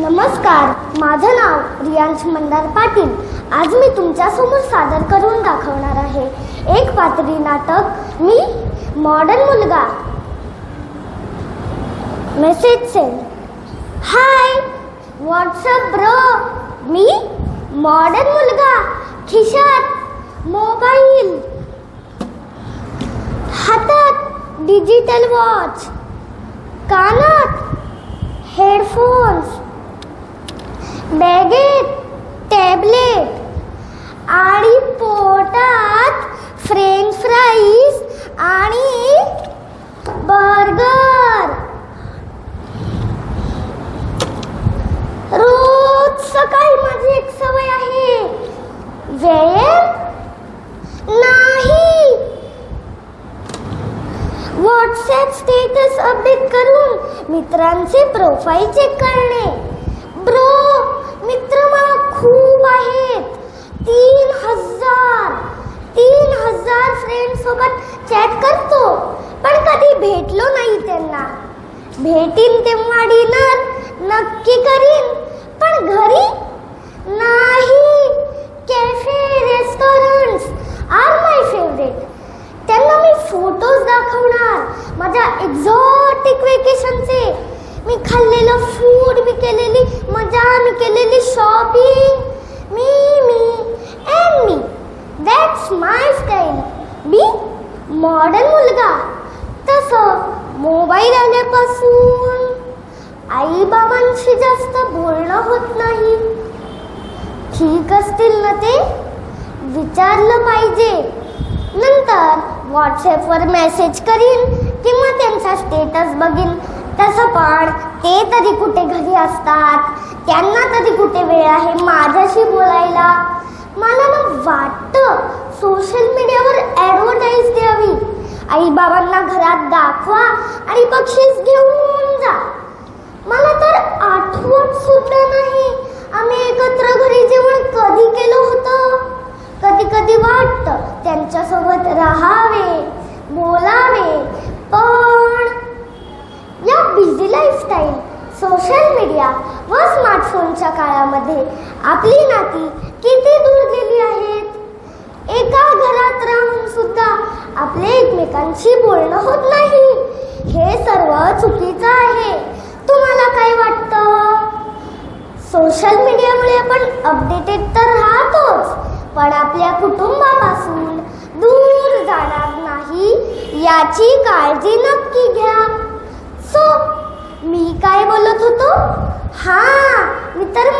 नमस्कार माझं नाव रियांश मंदार पाटील. आज मी तुमच्यासमोर सादर करून दाखवणार आहे. एक पात्री नाटक मी मॉडर्न मुलगा. Message cell hi WhatsApp bro मी मॉडर्न मुलगा खिशात मोबाईल हातात डिजिटल वॉच कानात हेडफोन्स बॅगेत टॅबलेट आणि पोटात फ्रेंच फ्राईज आणि बर्गर. रोज सकाळी माझी एक सवय आहे. व्यायाम नाही. व्हॉट्सअप स्टेटस अपडेट करून मित्रांचे प्रोफाईल चेक करणे. सोबत चॅट करतो. पण कधी भेटलो नाही त्यांना. भेटीन तेव्हा डिनर नक्की करीन. पण घरी? नाही. Cafe restaurants are my favourite. त्यांना मी फोटोज दाखवणार. माझ्या एक्झॉटिक वेकेशनचे मी खाल्लेलं फूड मी केलेली मजा मी केलेली शॉपिंग मी मी अँड मी दॅट्स माय स्टाईल मी मॉडर्न मुलगा. तसं मोबाईल आल्यापासून आई बाबांशी जास्त बोलणं होत नाही. ठीक असतील ना ते? विचारलं पाहिजे. नंतर व्हॉट्सॲपवर मेसेज करीन किंवा त्यांचा स्टेटस बघीन. तसं पण ते तरी कुठे घरी असतात. त्यांना तरी कुठे वेळ आहे माझ्याशी बोलायला? मला ना वाटतं सोशल मीडियावर ॲडव्हर्टाईज द्यावी. आई बाबांना घरात दाखवा आणि बक्षीस घेऊन जा. मला तर आठवण सुद्धा नाही. आम्ही एकत्र घरी जेवण कधी केलं होतं? कधी कधी वाटतं त्यांच्यासोबत राहावे बोलावे पण या बिझी लाईफस्टाईल सोशल मीडिया व स्मार्टफोनच्या काळामध्ये आपली नाती किती दूर गेली आहेत? एका घरात राहून सुद्धा आपले एकमेकांशी बोलणं होत नाही. हे सर्व चुकीचं आहे. तुम्हाला काय वाटतं? सोशल मीडियामुळे आपण अपडेटेड तर राहतोच पण आपल्या कुटुंबापासून दूर जाणार नाही याची काळजी नक्की घ्या. सो मी काय बोलत होतो? हा मी तर